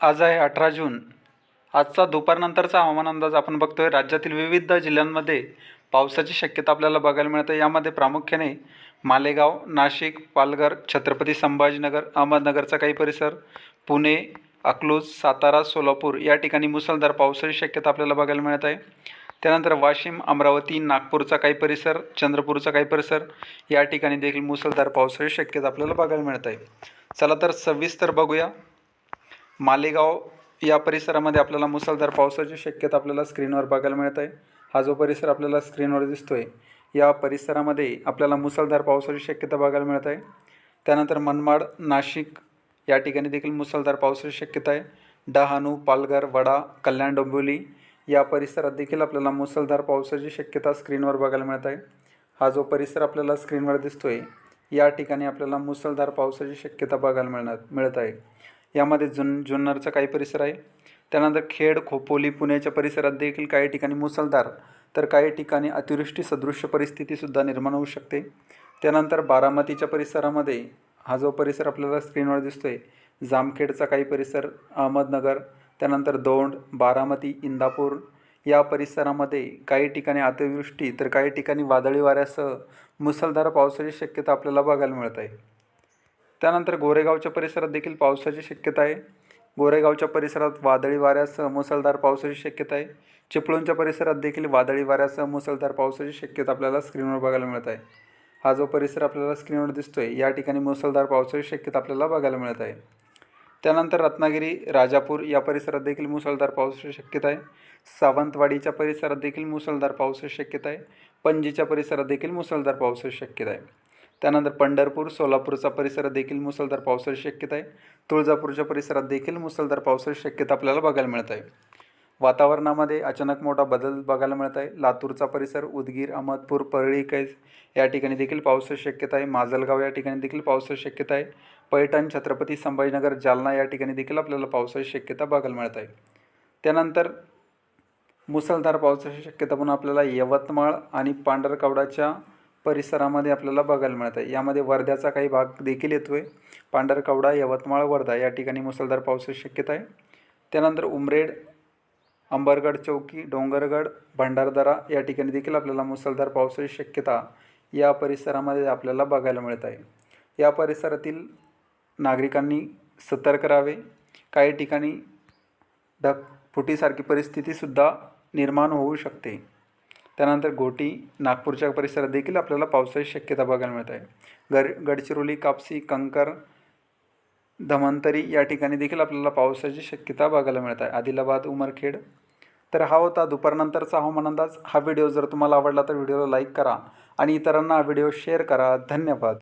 आज आहे अठरा जून. आजचा दुपारनंतरचा हवामान अंदाज आपण बघतोय. राज्यातील विविध जिल्ह्यांमध्ये पावसाची शक्यता आपल्याला बघायला मिळते. यामध्ये प्रामुख्याने मालेगाव नाशिक पालघर छत्रपती संभाजीनगर अहमदनगरचा काही परिसर पुणे अकलूज सातारा सोलापूर या ठिकाणी मुसळधार पावसाची शक्यता आपल्याला बघायला मिळत आहे. त्यानंतर वाशिम अमरावती नागपूरचा काही परिसर चंद्रपूरचा काही परिसर या ठिकाणी देखील मुसळधार पावसाची शक्यता आपल्याला बघायला मिळत आहे. चला तर सविस्तर बघूया. मालेगाव या परिसरामध्ये आपल्याला मुसळधार पावसाची शक्यता आपल्याला स्क्रीनवर बघायला मिळत आहे हा जो परिसर आपल्याला स्क्रीनवर दिसतो आहे या परिसरामध्ये आपल्याला मुसळधार पावसाची शक्यता बघायला मिळत आहे त्यानंतर मनमाड नाशिक या ठिकाणी देखील मुसळधार पावसाची शक्यता आहे. डहाणू पालघर वडा कल्याण डोंबिवली या परिसरात देखील आपल्याला मुसळधार पावसाची शक्यता स्क्रीनवर बघायला मिळत आहे हा जो परिसर आपल्याला स्क्रीनवर दिसतो आहे या ठिकाणी आपल्याला मुसळधार पावसाची शक्यता बघायला मिळणार मिळत आहे यामध्ये जुन जुन्नरचा काही परिसर आहे. त्यानंतर खेड खोपोली पुण्याच्या परिसरात देखील काही ठिकाणी मुसळधार तर काही ठिकाणी अतिवृष्टी सदृश्य परिस्थितीसुद्धा निर्माण होऊ शकते. त्यानंतर बारामतीच्या परिसरामध्ये हा जो परिसर आपल्याला स्क्रीनवर दिसतोय जामखेडचा काही परिसर अहमदनगर त्यानंतर दौंड बारामती इंदापूर या परिसरामध्ये काही ठिकाणी अतिवृष्टी तर काही ठिकाणी वादळी वाऱ्यासह मुसळधार पावसाची शक्यता आपल्याला बघायला मिळत आहे. त्यानंतर गोरेगावच्या परिसरात देखील पावसाची शक्यता आहे. गोरेगावच्या परिसरात वादळी वाऱ्यासह मुसळधार पावसाची शक्यता आहे. चिपळूणच्या परिसरात देखील वादळी वाऱ्यासह मुसळधार पावसाची शक्यता आपल्याला स्क्रीनवर बघायला मिळत आहे. हा जो परिसर आपल्याला स्क्रीनवर दिसतो आहे या ठिकाणी मुसळधार पावसाची शक्यता आपल्याला बघायला मिळत आहे. त्यानंतर रत्नागिरी राजापूर या परिसरात देखील मुसळधार पावसाची शक्यता आहे. सावंतवाडीच्या परिसरात देखील मुसळधार पावसाची शक्यता आहे. पणजीच्या परिसरात देखील मुसळधार पावसाची शक्यता आहे. त्यानंतर पंढरपूर सोलापूरचा परिसरात देखील मुसळधार पावसाची शक्यता आहे. तुळजापूरच्या परिसरात देखील मुसळधार पावसाची शक्यता आपल्याला बघायला मिळत आहे. वातावरणामध्ये अचानक मोठा बदल बघायला मिळत आहे. लातूरचा परिसर उदगीर अहमदपूर परळी कैस या ठिकाणी देखील पावसाची शक्यता आहे. माजलगाव या ठिकाणी देखील पावसाची शक्यता आहे. पैठण छत्रपती संभाजीनगर जालना या ठिकाणी देखील आपल्याला पावसाची शक्यता बघायला मिळत आहे. त्यानंतर मुसळधार पावसाची शक्यता पण आपल्याला यवतमाळ आणि पांढरकवडाच्या परिसरामध्ये आपल्याला बघायला मिळत. आहे यामध्ये वर्ध्याचा काही भाग देखील येतो आहे पांढरकवडा यवतमाळ वर्धा या ठिकाणी मुसळधार पावसाची शक्यता आहे. त्यानंतर उमरेड अंबरगड चौकी डोंगरगड भंडारदरा या ठिकाणी देखील आपल्याला मुसळधार पावसाची शक्यता या परिसरामध्ये आपल्याला बघायला मिळत आहे. या परिसरातील नागरिकांनी सतर्क राहावे. काही ठिकाणी ढगफुटीसारखी परिस्थितीसुद्धा निर्माण होऊ शकते. त्यानंतर घोटी नागपूरच्या परिसरात देखील आपल्याला पावसाची शक्यता बघायला मिळत आहे. गर गडचिरोली कापसी कंकर धमंतरी या ठिकाणी देखील आपल्याला पावसाची शक्यता बघायला मिळत आहे. आदिलाबाद उमरखेड. तर हा होता दुपारनंतरचा हवामान अंदाज. हा व्हिडिओ जर तुम्हाला आवडला तर व्हिडिओला लाईक करा आणि इतरांना हा व्हिडिओ शेअर करा. धन्यवाद.